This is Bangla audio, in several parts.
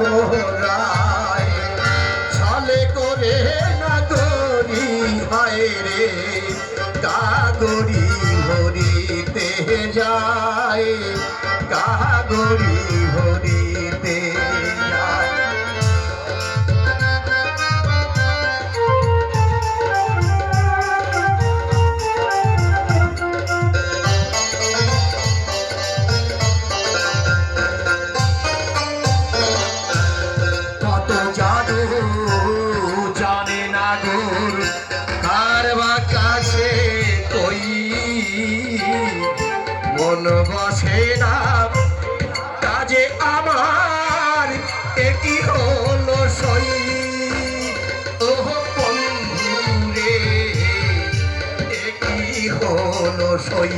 ভোরায় ছলে করে না গরি হায় রে কাগরি ভরিতে যায়। কাগরি ভরিতে জানে না গোর কার বা কাছে কই? মন বসে না কাজে আমার একই হলো সই। ওহ বন্ধু রে একই হলো সই।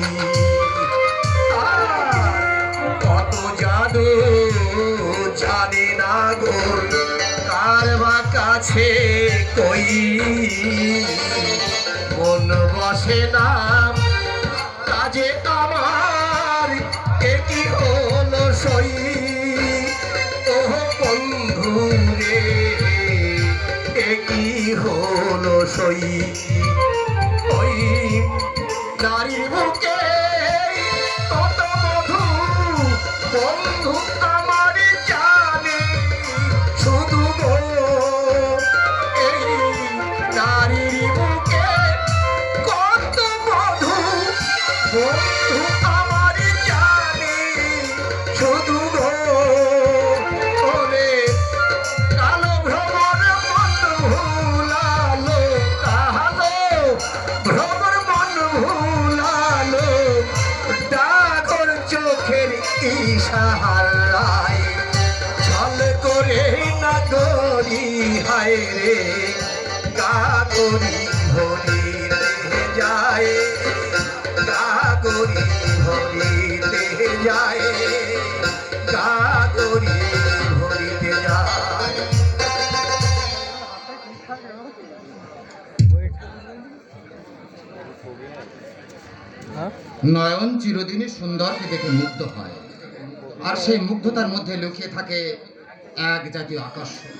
কত জাদু জানে না গো কার কাছে কই? মন বসে না। কাজে আমার একই হলো সই? ও বন্ধু রে একই হলো সই? ছল করে না হায় রে যায়। যায়। নয়ন চিরদিনই সুন্দরকে দেখে মুগ্ধ হয়। আর সেই মুগ্ধতার মধ্যে লুকিয়ে থাকে এক জাতীয় আকর্ষণ।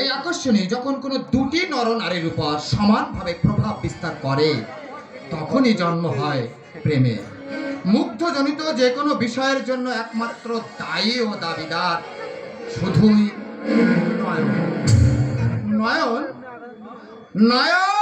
এই আকর্ষণে যখন কোনো দুটি নর নারীর উপর সমানভাবে প্রভাব বিস্তার করে, তখনই জন্ম হয় প্রেমের। মুগ্ধজনিত যে কোনো বিষয়ের জন্য একমাত্র দায়ী ও দাবিদার শুধুই নয়ন। নয়ন? নয়ন